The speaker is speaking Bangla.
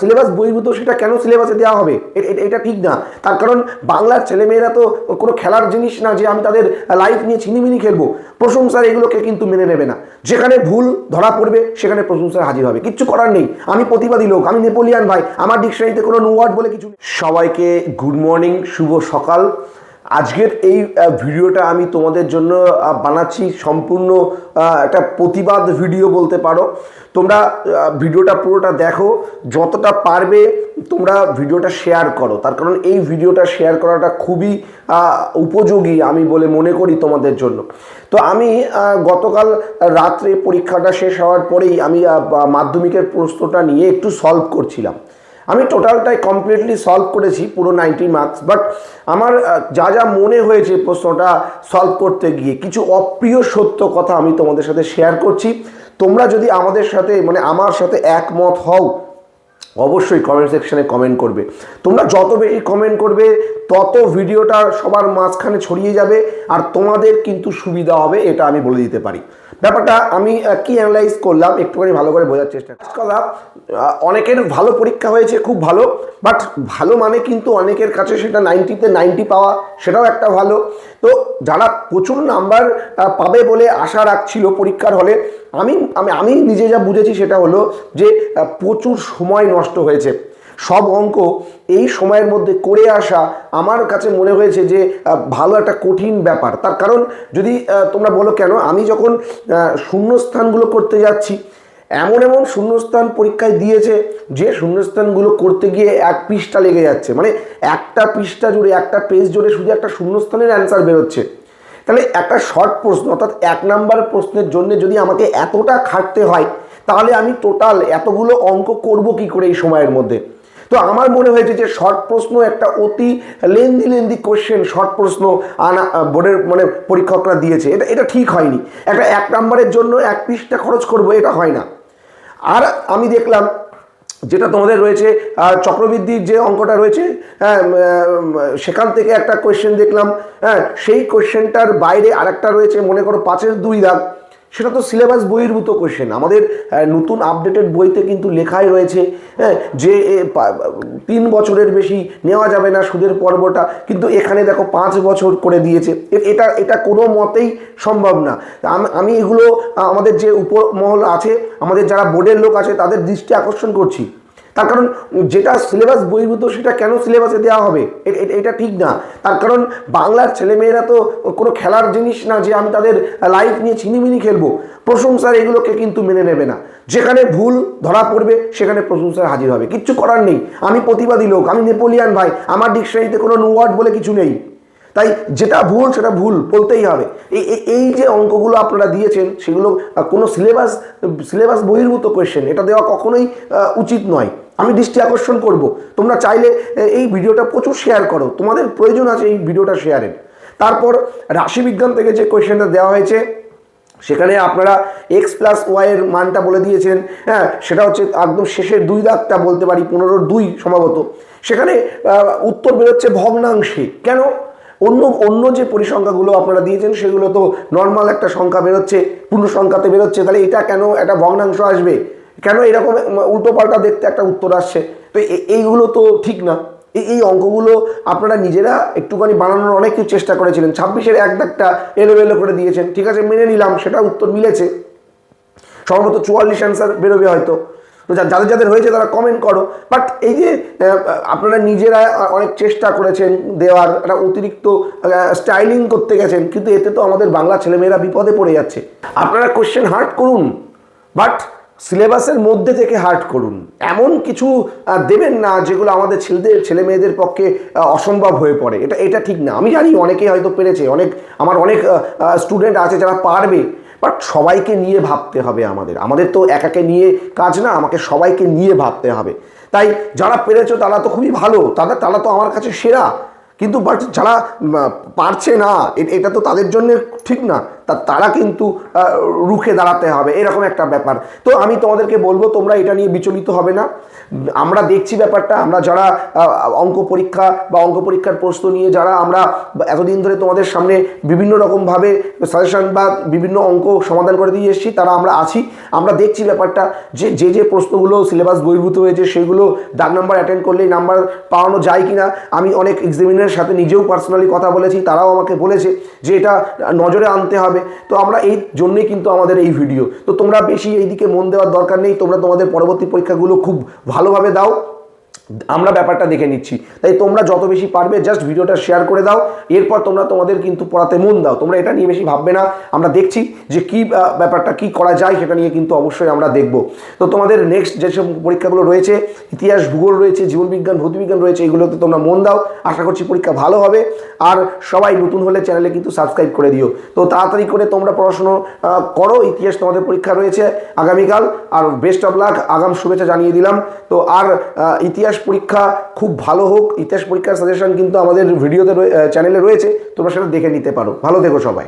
সিলেবাস বহির্ভূত সেটা কেন সিলেবাসে দেওয়া হবে? এটা ঠিক না। তার কারণ বাংলার ছেলেমেয়েরা তো কোনো খেলার জিনিস না যে আমি তাদের লাইফ নিয়ে ছিনিমিনি খেলব। প্রশংসার এগুলোকে কিন্তু মেনে নেবে না। যেখানে ভুল ধরা পড়বে, সেখানে প্রশংসার হাজির হবে। কিচ্ছু করার নেই। আমি প্রতিবাদী লোক, আমি নেপোলিয়ান ভাই। আমার ডিকশনারিতে কোনো নো ওয়ার্ড বলে কিছু সবাইকে গুড মর্নিং শুভ সকাল। আজকের এই ভিডিওটা আমি তোমাদের জন্য বানাচ্ছি সম্পূর্ণ একটা প্রতিবাদ ভিডিও বলতে পারো। তোমরা ভিডিওটা পুরোটা দেখো, যতটা পারবে তোমরা ভিডিওটা শেয়ার করো। তার কারণ এই ভিডিওটা শেয়ার করাটা খুবই উপযোগী আমি বলে মনে করি তোমাদের জন্য। তো আমি গতকাল রাত্রে পরীক্ষাটা শেষ হওয়ার পরেই আমি মাধ্যমিকের প্রশ্নটা নিয়ে একটু সলভ করছিলাম। আমি টোটালটাই কমপ্লিটলি সলভ করেছি পুরো নাইনটি মার্কস বাট আমার যা যা মনে হয়েছে প্রশ্নটা সলভ করতে গিয়ে, কিছু অপ্রিয় সত্য কথা আমি তোমাদের সাথে শেয়ার করছি। তোমরা যদি আমাদের সাথে মানে আমার সাথে একমত হও, অবশ্যই কমেন্ট সেকশনে কমেন্ট করবে। তোমরা যত বেশি কমেন্ট করবে, তত ভিডিওটা সবার মাঝখানে ছড়িয়ে যাবে, আর তোমাদের কিন্তু সুবিধা হবে, এটা আমি বলে দিতে পারি। ব্যাপারটা আমি কি অ্যানালাইজ করলাম, একটুখানি ভালো করে বোঝার চেষ্টা কথা অনেকের ভালো পরীক্ষা হয়েছে, খুব ভালো বাট ভালো মানে কিন্তু অনেকের কাছে সেটা নাইনটিতে নাইনটি পাওয়া, সেটাও একটা ভালো। তো যারা প্রচুর নাম্বার পাবে বলে আশা রাখছিল পরীক্ষার হলে, আমি আমি আমি নিজে যা বুঝেছি সেটা হলো যে প্রচুর সময় নষ্ট হয়েছে। সব অঙ্ক এই সময়ের মধ্যে করে আসা আমার কাছে মনে হয়েছে যে ভালো একটা কঠিন ব্যাপার। তার কারণ যদি তোমরা বলো কেন, আমি যখন শূন্যস্থানগুলো করতে যাচ্ছি, এমন এমন শূন্যস্থান পরীক্ষায় দিয়েছে যে শূন্যস্থানগুলো করতে গিয়ে এক পৃষ্ঠা লেগে যাচ্ছে। মানে একটা পৃষ্ঠা জুড়ে, একটা পেজ জুড়ে শুধু একটা শূন্যস্থানের অ্যান্সার বেরোচ্ছে। তাহলে একটা শর্ট প্রশ্ন, অর্থাৎ এক নাম্বার প্রশ্নের জন্য যদি আমাকে এতটা খাটতে হয়, তাহলে আমি টোটাল এতগুলো অঙ্ক করব কি করে এই সময়ের মধ্যে? তো আমার মনে হয়েছে যে শর্ট প্রশ্ন একটা অতি লেন্দি লেন্দি কোশ্চেন শর্ট প্রশ্ন আনা বোর্ডের মানে পরীক্ষকরা দিয়েছে। এটা এটা ঠিক হয়নি। একটা এক নাম্বারের জন্য এক পৃষ্ঠা খরচ করব, এটা হয় না। আর আমি দেখলাম যেটা তোমাদের রয়েছে চক্রবৃদ্ধির যে অঙ্কটা রয়েছে হ্যাঁ সেখান থেকে একটা কোয়েশ্চেন দেখলাম। হ্যাঁ সেই কোয়েশ্চেনটার বাইরে আরেকটা রয়েছে, মনে করো পাঁচের দুই দাগ। সেটা তো সিলেবাস বহির্ভূত কোশ্চেন আমাদের নতুন আপডেটেড বইতে কিন্তু লেখাই রয়েছে হ্যাঁ যে তিন বছরের বেশি নেওয়া যাবে না সুদের পর্বটা, কিন্তু এখানে দেখো পাঁচ বছর করে দিয়েছে। এটা এটা কোনো মতেই সম্ভব না। আমি এগুলো আমাদের যে উপমহল আছে, আমাদের যারা বোর্ডের লোক আছে, তাদের দৃষ্টি আকর্ষণ করছি। তার কারণ যেটা সিলেবাস বহির্ভূত সেটা কেন সিলেবাসে দেওয়া হবে? এটা ঠিক না। তার কারণ বাংলার ছেলেমেয়েরা তো কোনো খেলার জিনিস না যে আমি তাদের লাইফ নিয়ে ছিনিমিনি খেলব। প্রশংসার এগুলোকে কিন্তু মেনে নেবে না। যেখানে ভুল ধরা পড়বে, সেখানে প্রশংসার হাজির হবে। কিচ্ছু করার নেই। আমি প্রতিবাদী লোক, আমি নেপোলিয়ান ভাই, আমার ডিকশনারিতে কোনো নো ওয়ার্ড বলে কিছু নেই। তাই যেটা ভুল, সেটা ভুল বলতেই হবে। এই- এই যে অঙ্কগুলো আপনারা দিয়েছেন, সেগুলো কোনো সিলেবাস সিলেবাস বহির্ভূত কোয়েশ্চেন এটা দেওয়া কখনোই উচিত নয়। আমি দৃষ্টি আকর্ষণ করব। তোমরা চাইলে এই ভিডিওটা প্রচুর শেয়ার করো। তোমাদের প্রয়োজন আছে এই ভিডিওটা শেয়ারের তারপর রাশিবিজ্ঞান থেকে যে কোয়েশ্চেনটা দেওয়া হয়েছে, সেখানে আপনারা এক্স প্লাস ওয়াইয়ের মানটা বলে দিয়েছেন। হ্যাঁ সেটা হচ্ছে একদম শেষের দুই দাগটা বলতে পারি, পনেরোর দুই সম্ভবত। সেখানে উত্তর বেরোচ্ছে ভগ্নাংশে। কেন? অন্য অন্য যে পরিসংখ্যাগুলো আপনারা দিয়েছেন, সেগুলো তো নর্মাল একটা সংখ্যা বেরোচ্ছে পূর্ণ সংখ্যাতে বেরোচ্ছে। তাহলে এটা কেন? একটা ভগ্নাংশ আসবে। কেন এরকম উল্টো পাল্টা দেখতে একটা উত্তর আসছে? তো এইগুলো তো ঠিক না। এই অঙ্কগুলো আপনারা নিজেরা একটুখানি বানানোর অনেক কিছু চেষ্টা করেছিলেন। ছাব্বিশের এক দাগটা এলোমেলো করে দিয়েছেন। ঠিক আছে, মেনে নিলাম, সেটা উত্তর মিলেছে। সম্ভবত চুয়াল্লিশ অ্যান্সার বেরোবে হয়তো। তো যাদের যাদের হয়েছে তারা কমেন্ট করো। বাট এই যে আপনারা নিজেরা অনেক চেষ্টা করেছেন দেওয়ার, একটা অতিরিক্ত স্টাইলিং করতে গেছেন। কিন্তু এতে তো আমাদের বাংলা ছেলেমেয়েরা বিপদে পড়ে যাচ্ছে। আপনারা কোশ্চেন হার্ট করুন। বাট সিলেবাসের মধ্যে থেকে হার্ট করুন। এমন কিছু দেবেন না যেগুলো আমাদের ছেলেদের, ছেলে মেয়েদের পক্ষে অসম্ভব হয়ে পড়ে। এটা এটা ঠিক না। আমি জানি অনেকেই হয়তো পেরেছে। অনেক, আমার অনেক স্টুডেন্ট আছে যারা পারবে। বাট সবাইকে নিয়ে ভাবতে হবে আমাদের। আমাদের তো একাকে নিয়ে কাজ না, আমাকে সবাইকে নিয়ে ভাবতে হবে। তাই যারা পেরেছ তারা তো খুবই ভালো। তাদের তারা তো আমার কাছে সেরা। কিন্তু বাট যারা পারছে না এটা তো তাদের জন্য ঠিক না। তা তারা কিন্তু রুখে দাঁড়াতে হবে, এরকম একটা ব্যাপার। তো আমি তোমাদেরকে বলব, তোমরা এটা নিয়ে বিচলিত হবে না। আমরা দেখছি ব্যাপারটা, আমরা যারা অঙ্ক পরীক্ষা বা অঙ্ক পরীক্ষার প্রশ্ন নিয়ে যারা আমরা এতদিন ধরে তোমাদের সামনে বিভিন্ন রকমভাবে সাজেশন বা বিভিন্ন অঙ্ক সমাধান করে দিয়ে এসেছি, তারা আমরা আছি। আমরা দেখছি ব্যাপারটা, যে যে যে প্রশ্নগুলো সিলেবাস বহির্ভূত হয়েছে, সেগুলো দাগ নাম্বার অ্যাটেন্ড করলেই নাম্বার পাওয়ানো যায় কিনা, আমি অনেক এক্সামিনারের সাথে নিজেও পার্সোনালি কথা বলেছি, তারাও আমাকে বলেছে যে এটা নজরে আনতে হবে। তো আমরা এই জন্যই কিন্তু আমাদের এই ভিডিও তো তোমরা বেশি এইদিকে মন দেওয়ার দরকার নেই, তোমরা তোমাদের পরবর্তী পরীক্ষাগুলো খুব ভালোভাবে দাও। আমরা ব্যাপারটা দেখে নিচ্ছি। তাই তোমরা যত বেশি পারবে জাস্ট ভিডিওটা শেয়ার করে দাও। এরপর তোমরা তোমাদের কিন্তু পড়াতে মন দাও। তোমরা এটা নিয়ে বেশি ভাববে না। আমরা দেখছি যে কি ব্যাপারটা কি করা যায় সেটা নিয়ে কিন্তু অবশ্যই আমরা দেখব। তো তোমাদের নেক্সট যেসব পরীক্ষাগুলো রয়েছে ইতিহাস ভূগোল রয়েছে জীবনবিজ্ঞান ভৌতবিজ্ঞান রয়েছে এগুলোতে তোমরা মন দাও। আশা করছি পরীক্ষা ভালো হবে। আর সবাই নতুন হলে চ্যানেলে কিন্তু সাবস্ক্রাইব করে দিও। তো তাড়াতাড়ি করে তোমরা পড়াশুনো করো। ইতিহাস তোমাদের পরীক্ষা রয়েছে আগামীকাল। আর বেস্ট অফ লাক আগাম শুভেচ্ছা জানিয়ে দিলাম। তো আর আহ, ইতিহাস পরীক্ষা খুব ভালো হোক, ইতিহাস পরীক্ষার সাজেশন কিন্তু আমাদের ভিডিওতে চ্যানেলে রয়েছে, তোমরা সেটা দেখে নিতে পারো। ভালো থেকো সবাই।